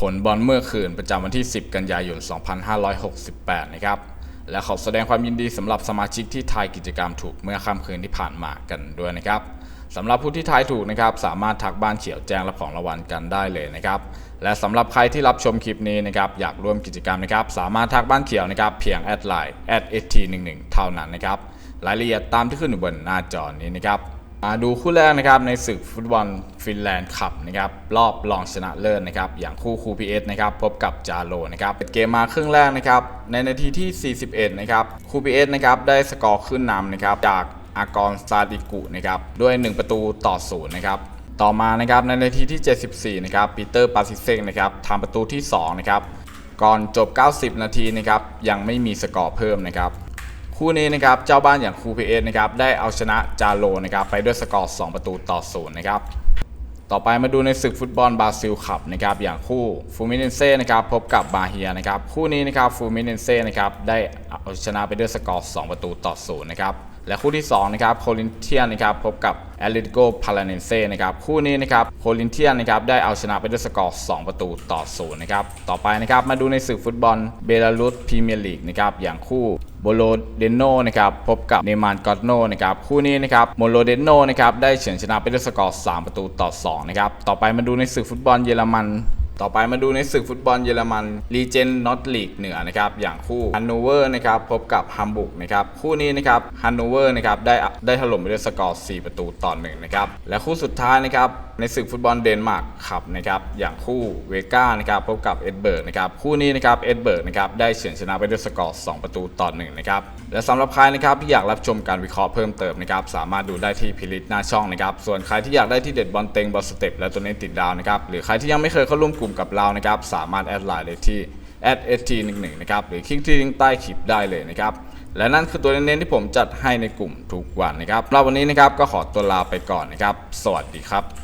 ผลบอลเมื่อคืนประจำวันที่ 10 กันยายน 2568 นะครับ และขอแสดงความยินดีสำหรับสมาชิกที่ทายกิจกรรมถูกเมื่อค่ำคืนที่ผ่านมากันด้วยนะครับสำหรับผู้ที่ทายถูกนะครับ สามารถทักบ้านเขียวแจ้งรับของรางวัลกันได้เลยนะครับ และสำหรับใครที่รับชมคลิปนี้นะครับ อยากร่วมกิจกรรมนะครับ สามารถทักบ้านเขียวนะครับเพียงแอดไลน์ @st11 เท่านั้นนะครับ รายละเอียดตามที่ขึ้นอยู่บนหน้าจอนี้นะครับ ดูคู่แรกนะครับในศึกฟุตบอลฟินแลนด์คัพนะครับรอบรองชนะเลิศนะครับอย่างคู่คูพีเอสนะครับพบกับจาโลนะครับเปิดเกมมาครึ่งแรกนะครับในนาทีที่ 41 นะครับคูพีเอสนะครับได้สกอร์ขึ้นนำนะครับจากอากรซาดิกุนะครับด้วย 1 ประตูต่อศูนย์นะครับต่อมานะครับในนาทีที่ 74 นะครับปีเตอร์ปาซิเซกนะครับทำประตูที่2นะครับก่อนจบ 90 นาทีนะครับยังไม่มีสกอร์เพิ่มนะครับ คู่นี้นะครับเจ้าบ้านอย่างคูพีเอสนะครับได้เอาชนะจาโลนะครับไปด้วยสกอร์2ประตูต่อศูนย์นะครับต่อไปมาดูในศึกฟุตบอลบราซิลคับนะครับอย่างคู่ฟูมิเนเซ่นะครับพบกับบาเฮียนะครับคู่นี้นะครับฟูมิเนเซ่นะครับได้เอาชนะไปด้วยสกอร์2ประตูต่อศูนย์นะครับ และคู่ที่2นะครับโคลินเทียนนะครับพบกับแอตเลติโกพาราเนเซ่นะครับคู่นี้นะครับโคลินเทียนนะครับได้เอาชนะไปด้วยสกอร์ 2 ประตูต่อศูนย์นะครับต่อไปนะครับมาดูในศึกฟุตบอลเบลารุสพรีเมียร์ลีกนะครับอย่างคู่โบโลเดโนนะครับพบกับเนมานกอตโนนะครับคู่นี้นะครับโมโลเดโนนะครับได้เฉือนชนะไปด้วยสกอร์ 3 ประตูต่อ2นะครับต่อไปมาดูในศึกฟุตบอลเยอรมัน ต่อไปมาดูในศึกฟุตบอลเยอรมันลีเจนนอตลีกเหนือนะครับอย่างคู่ฮันโนเวอร์นะครับพบกับฮัมบุกนะครับคู่นี้นะครับฮันโนเวอร์นะครับได้ได้ถล่มไปด้วยสกอร์ 4 ประตูต่อ1นะครับและคู่สุดท้ายนะครับในศึกฟุตบอลเดนมาร์กครับนะครับอย่างคู่เวก้านะครับพบกับเอ็ดเบิร์กนะครับคู่นี้นะครับเอ็ดเบิร์กนะครับได้เฉือนชนะไปด้วยสกอร์ 2 ประตูต่อ1นะครับและสำหรับใครนะครับที่อยากรับชมการวิเคราะห์เพิ่มเติมนะครับสามารถดูได้ที่พิลิตหน้าช่องนะครับส่วนใครที่อยากได้ที่เด็ดบอลเต็งบอลสเต็ปและตัวนี้ติดดาวนะครับหรือใครที่ยังไม่เคยเข้าร่วมกลุ่มกับเรานะครับ สามารถแอดไลน์ได้ที่ @st11 นะครับหรือคลิกที่ลิงก์ใต้คลิปได้เลยนะครับและนั่นคือตัวเน้นๆที่ผมจัดให้ในกลุ่มทุกวันนะครับเราวันนี้นะครับก็ขอตัวลาไปก่อนนะครับ สวัสดีครับ